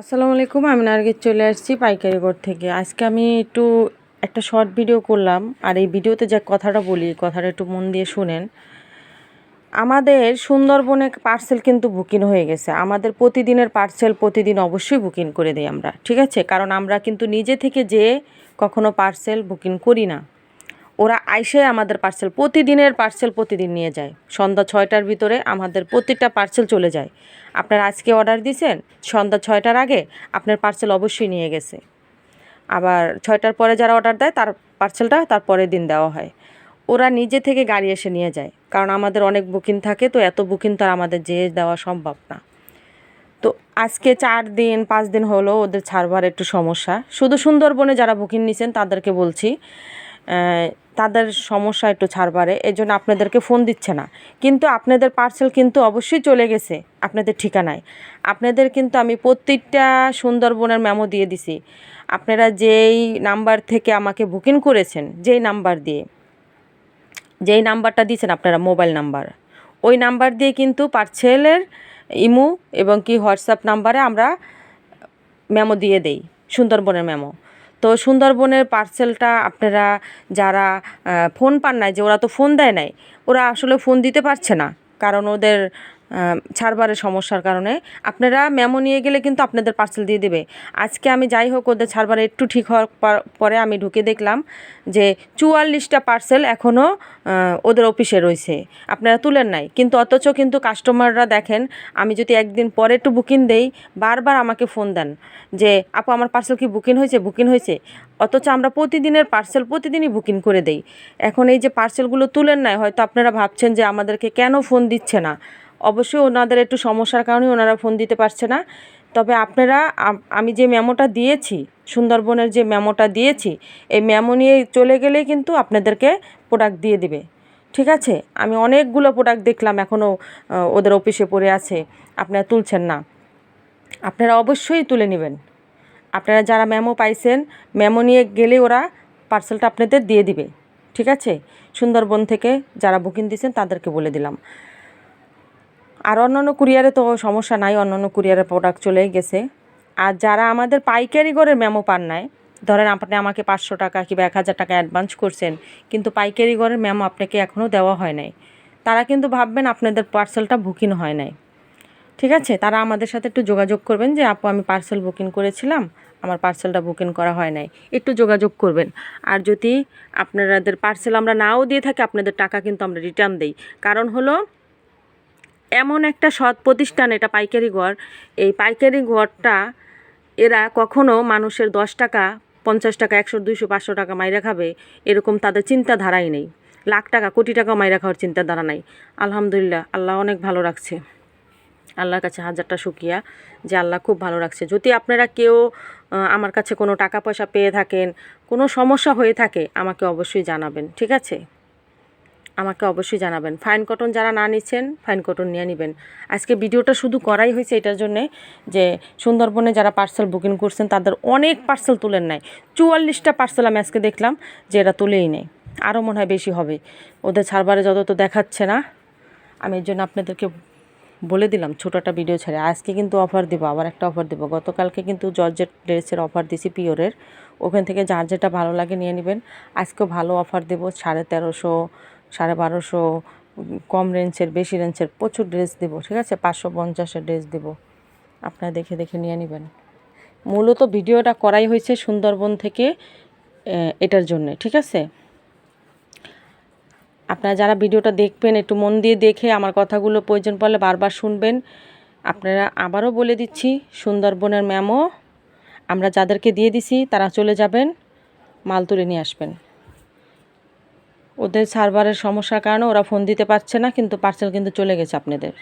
আসসালামু আলাইকুম, আমি নার্গিস চলে আসছি পাইকারি ঘর থেকে। আজকে আমি একটু একটা শর্ট ভিডিও করলাম, আর এই ভিডিওতে যে কথাটা বলি কথাটা একটু মন দিয়ে শুনেন। আমাদের সুন্দরবনে পার্সেল কিন্তু বুকিং হয়ে গেছে। আমাদের প্রতিদিনের পার্সেল প্রতিদিন অবশ্যই বুকিং করে দিই আমরা, ঠিক আছে? কারণ আমরা কিন্তু নিজে থেকে যে কখনো পার্সেল বুকিং করি না। ওরা আইসে আমাদের পার্সেল প্রতিদিনের পার্সেল প্রতিদিন নিয়ে যায়। সন্ধ্যা ছয়টার ভিতরে আমাদের প্রত্যেকটা পার্সেল চলে যায়। আপনার আজকে অর্ডার দিয়েছেন সন্ধ্যা ছয়টার আগে আপনার পার্সেল অবশ্যই নিয়ে গেছে। আবার ছয়টার পরে যারা অর্ডার দেয়, তার পার্সেলটা তার পরের দিন দেওয়া হয়। ওরা নিজে থেকে গাড়ি এসে নিয়ে যায়, কারণ আমাদের অনেক বুকিং থাকে, তো এত বুকিং তো আর আমাদের যেয়ে দেওয়া সম্ভব না। তো আজকে চার দিন, পাঁচ দিন হলো ওদের ছাড়বার একটু সমস্যা। শুধু সুন্দরবনে যারা বুকিং নিছেন, তাদেরকে বলছি তাদের সমস্যা একটু ছাড় ছাড়বারে এই জন্য আপনাদেরকে ফোন দিচ্ছে না। কিন্তু আপনাদের পার্সেল কিন্তু অবশ্যই চলে গেছে, আপনাদের ঠিকানায়। আপনাদের কিন্তু আমি প্রত্যেকটা সুন্দরবনের মেমো দিয়ে দিছি। আপনারা যেই নাম্বার থেকে আমাকে বুকিং করেছেন, যেই নাম্বার দিয়ে, যেই নাম্বারটা দিয়েছেন আপনারা মোবাইল নাম্বার ওই নাম্বার দিয়ে কিন্তু পার্সেলের ইমু এবং কি হোয়াটসঅ্যাপ নাম্বারে আমরা মেমো দিয়ে দেই, সুন্দরবনের মেমো তো সুন্দরবনের পার্সেলটা আপনারা যারা ফোন পান নাই যে ওরা তো ফোন দেয় নাই, ওরা আসলে ফোন দিতে পারছে না। কারণ ওদের ছাড়বারের সমস্যার কারণে। আপনারা মেমো নিয়ে গেলে কিন্তু আপনাদের পার্সেল দিয়ে দেবে। আজকে আমি যাই হোক, ওদের ছাড়বারে একটু ঠিক হওয়ার পরে আমি ঢুকে দেখলাম যে চুয়াল্লিশটা পার্সেল এখনও ওদের অফিসে রয়েছে। আপনারা তুলেন নাই। কিন্তু অথচ কিন্তু কাস্টমাররা দেখেন, আমি যদি একদিন পরে একটু বুকিং দেই, বারবার আমাকে ফোন দেন যে, আপু, আমার পার্সেল কি বুকিং হয়েছে? বুকিং হয়েছে? অথচ আমরা প্রতিদিনের পার্সেল প্রতিদিনই বুকিং করে দেই। এখন এই যে পার্সেলগুলো তুলেন নাই, হয়তো আপনারা ভাবছেন যে আমাদেরকে কেন ফোন দিচ্ছে না? অবশ্যই ওনাদের একটু সমস্যার কারণে ওনারা ফোন দিতে পারছে না। তবে আপনারা, আমি যে মেমোটা দিয়েছি, সুন্দরবনের যে মেমোটা দিয়েছি, এই মেমো নিয়ে চলে গেলেই কিন্তু আপনাদেরকে প্রোডাক্ট দিয়ে দিবে। ঠিক আছে? আমি অনেকগুলো প্রোডাক্ট দেখলাম এখনও ওদের অফিসে পড়ে আছে। আপনারা তুলছেন না। আপনারা অবশ্যই তুলে নেবেন। আপনারা যারা মেমো পাইছেন মেমো নিয়ে গেলে ওরা পার্সেলটা আপনাদের দিয়ে দিবে। ঠিক আছে? সুন্দরবন থেকে যারা বুকিং দিয়েছেন, তাদেরকে বলে দিলাম। আর অন্যান্য কুরিয়ারে তো সমস্যা নাই, অন্যান্য কুরিয়ারের প্রোডাক্ট চলেই গেছে। আর যারা আমাদের পাইকারি করে মেমো পান নাই, ধরেন আপনি আমাকে পাঁচশো টাকা কিংবা এক হাজার টাকা অ্যাডভান্স করছেন, কিন্তু পাইকারি ঘরের মেমো আপনাকে এখনও দেওয়া হয় নাই। তারা কিন্তু ভাববেন আপনাদের পার্সেলটা বুকিং হয় নাই। ঠিক আছে? তারা আমাদের সাথে একটু যোগাযোগ করবেন যে, আপু, আমি পার্সেল বুকিং করেছিলাম, আমার পার্সেলটা বুকিং করা হয় নাই। একটু যোগাযোগ করবেন। আর যদি আপনাদের পার্সেল আমরা নাও দিয়ে থাকি, আপনাদের টাকা কিন্তু আমরা রিটার্ন দেই। কারণ হলো, এমন একটা সৎ প্রতিষ্ঠান, এটা পাইকারি ঘর। এই পাইকারি ঘরটা, এরা কখনো মানুষের দশ টাকা, পঞ্চাশ টাকা, একশো, দুইশো, পাঁচশো টাকা মাইরা খাবে, এরকম তাদের চিন্তাধারাই নেই। লাখ টাকা, কোটি টাকা মাইরা খাওয়ার চিন্তাধারা নাই। আলহামদুলিল্লাহ, আল্লাহ অনেক ভালো রাখছে। আল্লাহর কাছে হাজারটা শুকিয়া যে আল্লাহ খুব ভালো রাখছে। যদি আপনারা কেউ আমার কাছে কোনো টাকা পয়সা পেয়ে থাকেন, কোনো সমস্যা হয়ে থাকে, আমাকে অবশ্যই জানাবেন, ঠিক আছে? আমাকে অবশ্যই জানাবেন। ফাইন কটন যারা না নিচ্ছেন ফাইন কটন নিয়ে নেবেন। আজকে ভিডিওটা শুধু করাই হয়েছে এটার জন্যে যে সুন্দরবনে যারা পার্সেল বুকিং করছেন, তাদের অনেক পার্সেল তুলেন নাই। চুয়াল্লিশটা পার্সেল আমি আজকে দেখলাম যে এরা তুলেই নেই আরও মনে হয় বেশি হবে। ওদের ছাড়বারে যত তো দেখাচ্ছে না, আমি এর জন্য আপনাদেরকে বলে দিলাম ছোটো একটা ভিডিও ছেড়ে। আজকে কিন্তু অফার দেবো, আবার একটা অফার দেবো। গতকালকে কিন্তু জর্জেট ড্রেসের অফার দিছি পিওরের ওখান থেকে যার যেটা ভালো লাগে নিয়ে নেবেন। আজকেও ভালো অফার দেবো, সাড়ে তেরোশো, সাড়ে বারোশো, কম রেঞ্জের বেশি রেঞ্জের প্রচুর ড্রেস দেবো, ঠিক আছে? পাঁচশো পঞ্চাশের ড্রেস দেবো। আপনারা দেখে দেখে নিয়ে নেবেন। মূলত ভিডিওটা করাই হয়েছে সুন্দরবন থেকে এটার জন্যে, ঠিক আছে? আপনারা যারা ভিডিওটা দেখবেন, একটু মন দিয়ে দেখে আমার কথাগুলো প্রয়োজন পড়লে বারবার শুনবেন। আপনারা আবারও বলে দিচ্ছি, সুন্দরবনের ম্যামও, আমরা যাদেরকে দিয়ে দিছি, তারা চলে যাবেন, মাল তুলে নিয়ে আসবেন। ওদের সার্ভারের সমস্যার কারণে ওরা ফোন দিতে পারছে না, কিন্তু পার্সেল কিন্তু চলে গেছে আপনাদের।